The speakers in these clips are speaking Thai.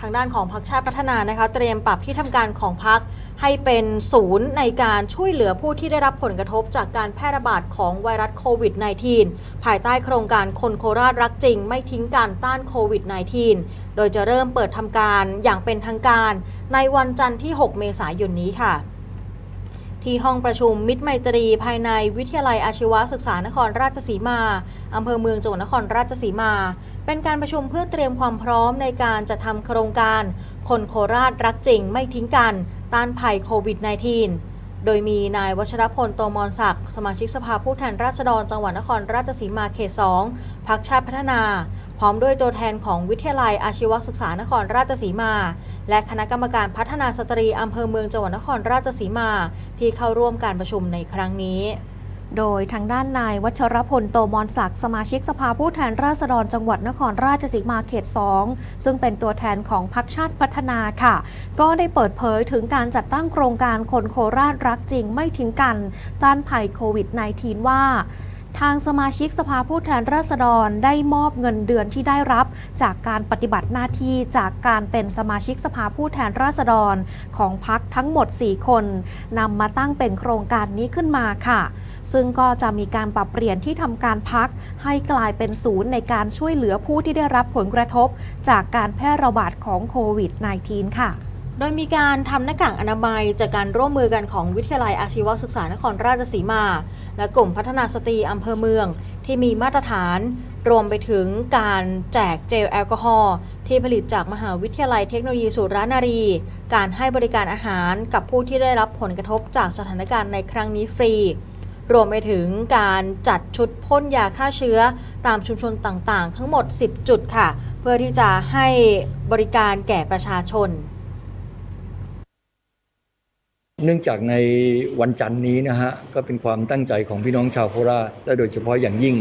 ทางด้านของพรรคชาติพัฒนานะคะ เตรียมปรับที่ทำการของพรรคให้เป็นศูนย์ในการช่วยเหลือผู้ที่ได้รับผลกระทบจากการแพร่ระบาดของไวรัสโควิด -19 ภายใต้โครงการคนโคราชรักจริง ไม่ทิ้งการต้านโควิด -19 โดยจะเริ่มเปิดทำการอย่างเป็นทางการ ในวันจันทร์ที่ 6 เมษายนนี้ค่ะ ที่ห้องประชุมมิตรไมตรีภายในวิทยาลัยอาชีวศึกษานครราชสีมาอำเภอเมืองจังหวัดนครราชสีมา เป็นการประชุมเพื่อเตรียมความพร้อมในการจะทำโครงการ คนโคราชรักจริงไม่ทิ้งกัน ต้านภัยโควิด -19 โดยมีนายวัชรพลโตมรศักดิ์สมาชิกสภาผู้แทนราษฎรจังหวัดนครราชสีมาเขต 2พักชาติพัฒนา พร้อมด้วยตัวแทนของวิทยาลัยอาชีวศึกษานครราชสีมา และคณะกรรมการพัฒนาสตรีอำเภอเมืองจังหวัดนครราชสีมา ที่เข้าร่วมการประชุมในครั้งนี้ โดยทางด้านนายวัชรพลโตมอนศักดิ์สมาชิกสภาผู้แทนราษฎรจังหวัดนครราชสีมาเขต 2 ซึ่งเป็นตัวแทนของพรรคชาติพัฒนาค่ะ ก็ได้เปิดเผยถึงการจัดตั้งโครงการคนโคราชรักจริงไม่ทิ้งกัน ต้านภัยโควิด -19 ว่า ทางสมาชิกสภาผู้แทนราษฎรได้มอบเงินเดือนที่ได้รับ จากการปฏิบัติหน้าที่จากการเป็นสมาชิกสภาผู้แทนราษฎรของพักทั้งหมด 4 คนนำมาตั้งเป็นโครงการนี้ขึ้นมาค่ะ ซึ่งก็จะมีการปรับเปลี่ยนที่ทำการพักให้กลายเป็นศูนย์ในการช่วยเหลือผู้ที่ได้รับผลกระทบ จากการแพร่ระบาดของโควิด -19 ค่ะ ดยมีการทำหน้ากากอนามัยจากการร่วมมือกันของวิทยาลัยอาชีวศึกษานครราชสีมา และกลุ่มพัฒนาสตรีอำเภอเมือง ที่มีมาตรฐาน รวมไปถึงการแจกเจลแอลกอฮอล์ที่ผลิตจากมหาวิทยาลัยเทคโนโลยีสุรานารี การให้บริการอาหารกับผู้ที่ได้รับผลกระทบจากสถานการณ์ในครั้งนี้ฟรี รวมไปถึงการจัดชุดพ่นยาฆ่าเชื้อ ตามชุมชนต่างๆ ทั้งหมด 10 จุดค่ะ เพื่อที่จะให้บริการแก่ประชาชน เนื่องจากในวันจันทร์นี้นะฮะก็เป็นความตั้งใจของพี่น้องชาวโคราชและโดยเฉพาะอย่างยิ่ง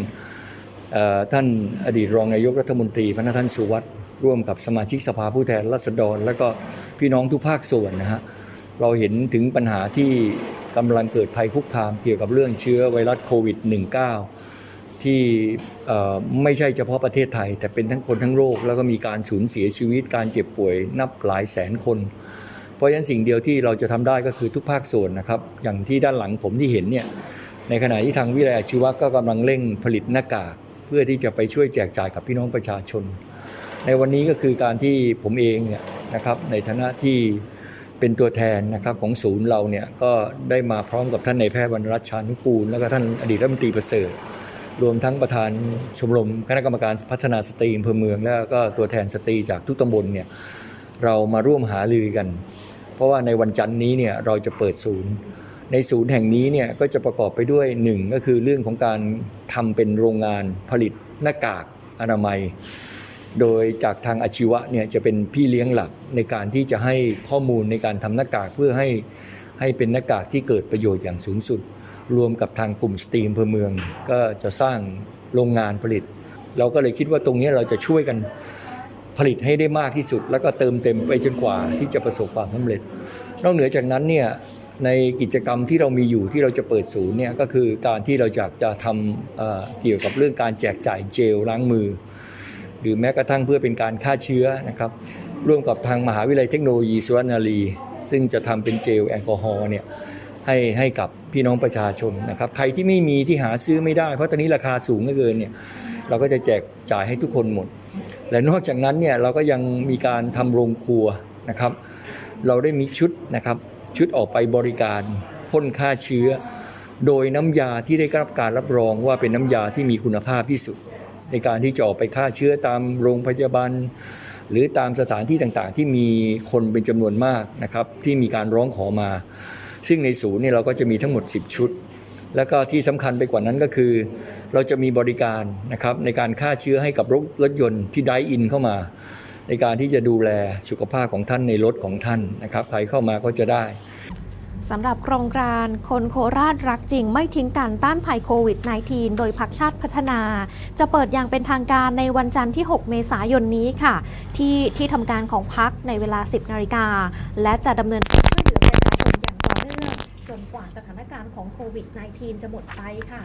ท่านอดีตรองนายกรัฐมนตรีพระนท่านสุวัสด์ร่วมกับสมาชิกสภาผู้แทนราษฎร และก็พี่น้องทุกภาคส่วนนะฮะเราเห็นถึงปัญหาที่กำลังเกิดภัยคุกคามเกี่ยวกับเรื่องเชื้อไวรัสโควิด -19 ที่ไม่ใช่เฉพาะประเทศไทย แต่เป็นทั้งคนทั้งโลกแล้วก็มีการสูญเสียชีวิตการเจ็บป่วยนับหลายแสนคน เพราะฉะนั้นสิ่งเดียวที่เราจะทำได้ก็คือทุกภาคส่วนนะครับ อย่างที่ด้านหลังผมที่เห็นเนี่ยในขณะที่ทางวิทยาอาชีวะก็กำลังเร่งผลิตหน้ากากเพื่อที่จะไปช่วยแจกจ่ายกับพี่น้องประชาชน ในวันนี้ก็คือการที่ผมเองเนี่ยนะครับในฐานะที่เป็นตัวแทนนะครับของศูนย์เราเนี่ยก็ได้มาพร้อมกับท่านในแพทย์วรรณรัชชานุกูล แล้วก็ท่านอดีตรัฐมนตรีประเสริฐรวมทั้งประธานชมรมคณะกรรมการพัฒนาสตรีอำเภอเมือง แล้วก็ตัวแทนสตรีจากทุกตำบลเนี่ยเรามาร่วมหารือกัน เพราะว่าในวันจันทร์นี้เนี่ยเราจะเปิดศูนย์ ในศูนย์แห่งนี้เนี่ยก็จะประกอบไปด้วยหนึ่งก็คือเรื่องของการทำเป็นโรงงานผลิตหน้ากากอนามัย โดยจากทางอาชีวะเนี่ยจะเป็นพี่เลี้ยงหลักในการที่จะให้ข้อมูลในการทำหน้ากากเพื่อให้ให้เป็นหน้ากากที่เกิดประโยชน์อย่างสูงสุด รวมกับทางกลุ่มสตรีมอำเภอเมือง ก็จะสร้างโรงงานผลิต เราก็เลยคิดว่าตรงนี้เราจะช่วยกัน ผลิตให้ได้มากที่สุด แล้วก็เติมเต็มไปจนกว่าที่จะประสบความสำเร็จ นอกเหนือจากนั้นเนี่ยในกิจกรรมที่เรามีอยู่ที่เราจะเปิดศูนย์เนี่ยก็คือการที่เราอยากจะทำเอ่อเกี่ยวกับเรื่องการแจกจ่ายเจลล้างมือ หรือแม้กระทั่งเพื่อเป็นการฆ่าเชื้อนะครับร่วมกับทางมหาวิทยาลัยเทคโนโลยีสุวรรณารี ซึ่งจะทำเป็นเจลแอลกอฮอล์เนี่ยให้ให้กับพี่น้องประชาชนนะครับใครที่ไม่มีที่หาซื้อไม่ได้เพราะตอนนี้ราคาสูงเหลือเกินเนี่ยเราก็จะแจกจ่ายให้ทุกคนหมด และนอกจากนั้นเนี่ยเราก็ยังมีการทำโรงครัวนะครับ เราได้มีชุดนะครับชุดออกไปบริการพ่นฆ่าเชื้อ โดยน้ำยาที่ได้รับการรับรองว่าเป็นน้ำยาที่มีคุณภาพที่สุด ในการที่จะออกไปฆ่าเชื้อตามโรงพยาบาลหรือตามสถานที่ต่างๆ ที่มีคนเป็นจำนวนมากนะครับที่มีการร้องขอมา ซึ่งในศูนย์เนี่ยเราก็จะมีทั้งหมด 10 ชุด แล้วก็ที่สำคัญไปกว่านั้นก็คือ เราจะมีบริการนะครับในการฆ่าเชื้อให้กับรถรถยนต์ที่ได้อินเข้ามา ในการที่จะดูแลสุขภาพของท่านในรถของท่านนะครับใครเข้ามาก็จะได้สำหรับโครงการคนโคราชรักจริงไม่ทิ้งกันต้านภัยโควิด -19 โดยพักชาติพัฒนา จะเปิดอย่างเป็นทางการในวันจันทร์ที่ 6 เมษายนนี้ค่ะ ที่ที่ทำการของพักในเวลา 10 นาฬิกา และจะดำเนินการช่วยเหลือประชาชนอย่างต่อเนื่องจนกว่าสถานการณ์ของโควิด -19 จะหมดไปค่ะ